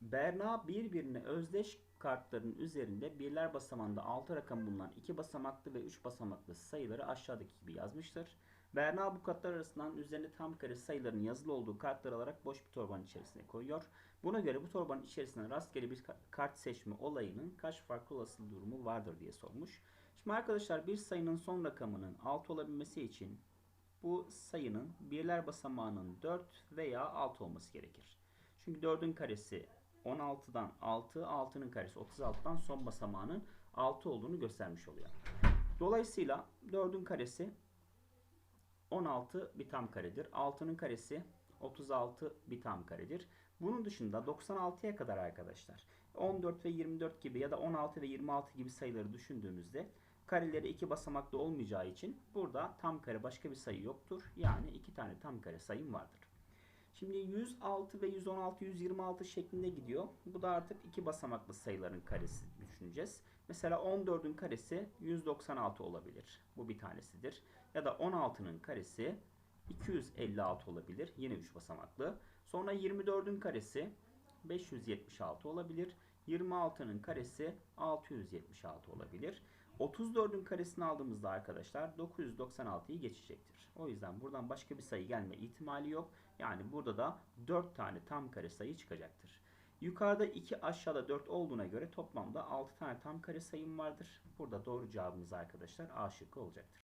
Berna birbirine özdeş kartların üzerinde birler basamağında 6 rakam bulunan 2 basamaklı ve 3 basamaklı sayıları aşağıdaki gibi yazmıştır. Berna bu kartlar arasından üzerinde tam kare sayıların yazılı olduğu kartları alarak boş bir torbanın içerisine koyuyor. Buna göre bu torbanın içerisinde rastgele bir ka- kart seçme olayının kaç farklı olasılık durumu vardır diye sormuş. Şimdi arkadaşlar bir sayının son rakamının 6 olabilmesi için bu sayının birler basamağının 4 veya 6 olması gerekir. Çünkü 4'ün karesi 16'dan 6, 6'nın karesi 36'dan son basamağının 6 olduğunu göstermiş oluyor. Dolayısıyla 4'ün karesi 16 bir tam karedir. 6'nın karesi 36 bir tam karedir. Bunun dışında 96'ya kadar arkadaşlar 14 ve 24 gibi ya da 16 ve 26 gibi sayıları düşündüğümüzde kareleri iki basamaklı olmayacağı için burada tam kare başka bir sayı yoktur. Yani iki tane tam kare sayım vardır. Şimdi 106 ve 116, 126 şeklinde gidiyor. Bu da artık iki basamaklı sayıların karesi düşüneceğiz. Mesela 14'ün karesi 196 olabilir. Bu bir tanesidir. Ya da 16'nın karesi 256 olabilir. Yine 3 basamaklı. Sonra 24'ün karesi 576 olabilir. 26'nın karesi 676 olabilir. 34'ün karesini aldığımızda arkadaşlar 996'yı geçecektir. O yüzden buradan başka bir sayı gelme ihtimali yok. Yani burada da 4 tane tam kare sayı çıkacaktır. Yukarıda 2 aşağıda 4 olduğuna göre toplamda 6 tane tam kare sayım vardır. Burada doğru cevabımız arkadaşlar A şıkkı olacaktır.